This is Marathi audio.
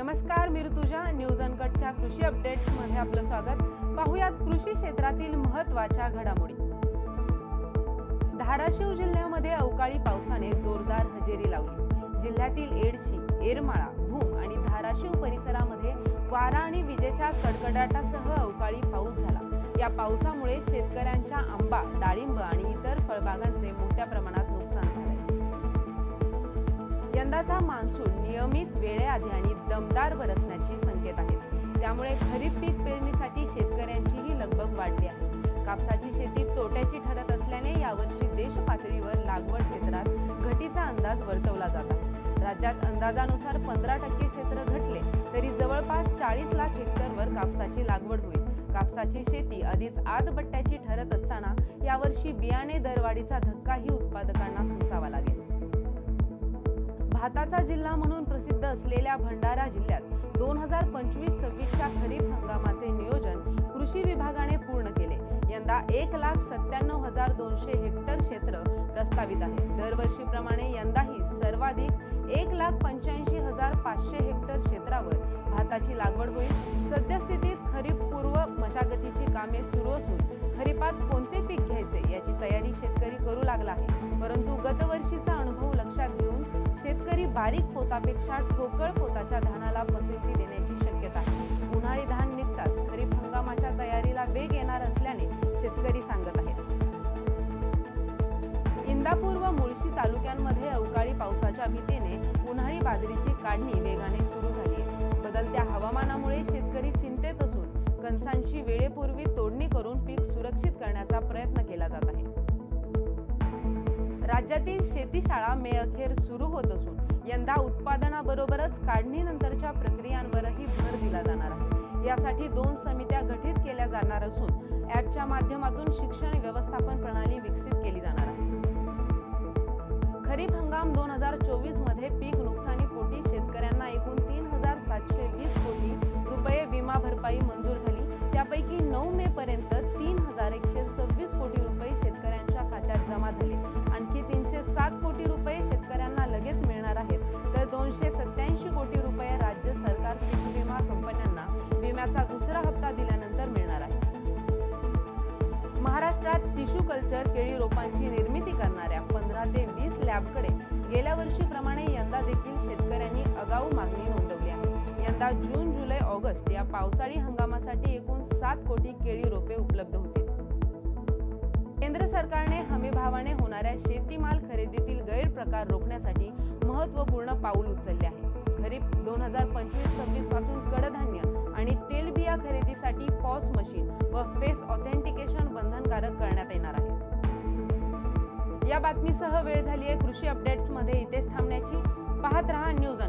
नमस्कार मी ऋतुजा न्यूज अनकटच्या कृषी अपडेट्समध्ये आपलं स्वागत. पाहुयात कृषी क्षेत्रातील महत्त्वाच्या घडामोडी. धाराशिव जिल्ह्यामध्ये अवकाळी पावसाने जोरदार हजेरी लावली. जिल्ह्यातील एडशी एरमाळा भूम आणि धाराशिव परिसरामध्ये वारा आणि विजेच्या कडकडाटासह अवकाळी पाऊस झाला. या पावसामुळे शेतकऱ्यांच्या आंबा डाळिंब आणि इतर फळबागांचे मोठ्या प्रमाणात यंदाचा मान्सून नियमित वेळेआधी आणि दमदार बरसण्याची संकेत आहेत त्यामुळे खरीप पीक पेरणीसाठी शेतकऱ्यांचीही लगबग वाढली आहे. कापसाची शेती तोट्याची ठरत असल्याने यावर्षी देश पातळीवर लागवड क्षेत्रात घटीचा अंदाज वर्तवला जात आहे. राज्यात अंदाजानुसार पंधरा टक्के क्षेत्र घटले तरी जवळपास चाळीस लाख हेक्टरवर कापसाची लागवड होईल. कापसाची शेती आधीच आदबट्ट्याची ठरत असताना यावर्षी बियाणे दरवाढीचा धक्काही उत्पादकांना भाताचा जिल्हा म्हणून प्रसिद्ध असलेल्या भंडारा जिल्ह्यात दोन हजार पंचवीस सव्वीसच्या खरीप हंगामाचे नियोजन कृषी विभागाने पूर्ण केले. यंदा एक लाख सत्त्याण्णव हजार दोनशे हेक्टर क्षेत्र प्रस्तावित आहे. दरवर्षीप्रमाणे यंदाही सर्वाधिक एक लाख पंच्याऐंशी हजार पाचशे हेक्टर क्षेत्रावर भाताची लागवड होईल. सद्यस्थितीत खरीप पूर्व मशागतीची कामे सुरू असून खरीपात कोणते पीक घ्यायचे याची तयारी शेतकरी करू लागला आहे. परंतु गतवर्षीचा बारीक पोतापेक्षा ठोकळ पोताच्या धानाला पसंती देण्याची शक्यता आहे. उन्हाळी धान निघताच खरीप हंगामाच्या तयारीला वेग येणार असल्याने शेतकरी सांगत आहेत. इंदापूर व मुळशी तालुक्यांमध्ये अवकाळी पावसाच्या भीतीने उन्हाळी बाजरीची काढणी वेगाने सुरू झाली आहे. बदलत्या हवामानामुळे शेतकरी चिंतेत असून कणसांची वेळेपूर्वी तोडणी करून पीक सुरक्षित करण्याचा प्रयत्न केला जात आहे. राज्यातील शेतीशाळा मे अखेर सुरू होत असून यंदा उत्पादनाबरोबरच काढणीनंतरच्या प्रक्रियांवरही भर दिला जाणार आहे. यासाठी दोन समित्या गठीत केल्या जाणार असून ॲपच्या माध्यमातून शिक्षण व्यवस्थापन प्रणाली विकसित केली जाणार आहे. खरीप हंगाम दोन हजार चोवीसमध्ये पीक नुकसानीपोटी शेतकऱ्यांना एकूण तीन हजार सातशे वीस कोटी रुपये विमा भरपाई रोपांची निर्मिती करणाऱ्या पंधरा ते वीस लॅबकडे गेल्या वर्षीप्रमाणे यंदा देखील शेतकऱ्यांनी आगाऊ मागणी नोंदवली आहे. यंदा जून जुलै ऑगस्ट या पावसाळी हंगामासाठी एकूण सात कोटी केळी रोपे उपलब्ध होतील. केंद्र सरकारने हमीभावाने होणाऱ्या शेतीमाल खरेदीतील गैरप्रकार रोखण्यासाठी महत्त्वपूर्ण पाऊल उचलले आहे. खरीप दोन हजार पंचवीस सव्वीसपासून कडधान्य आणि तेलबिया खरेदीसाठी पॉस मशीन व फेस ऑथेंट या बातमीसह वेळ झाली आहे कृषी अपडेट्समध्ये इथेच थांबण्याची. पाहत रहा न्यूज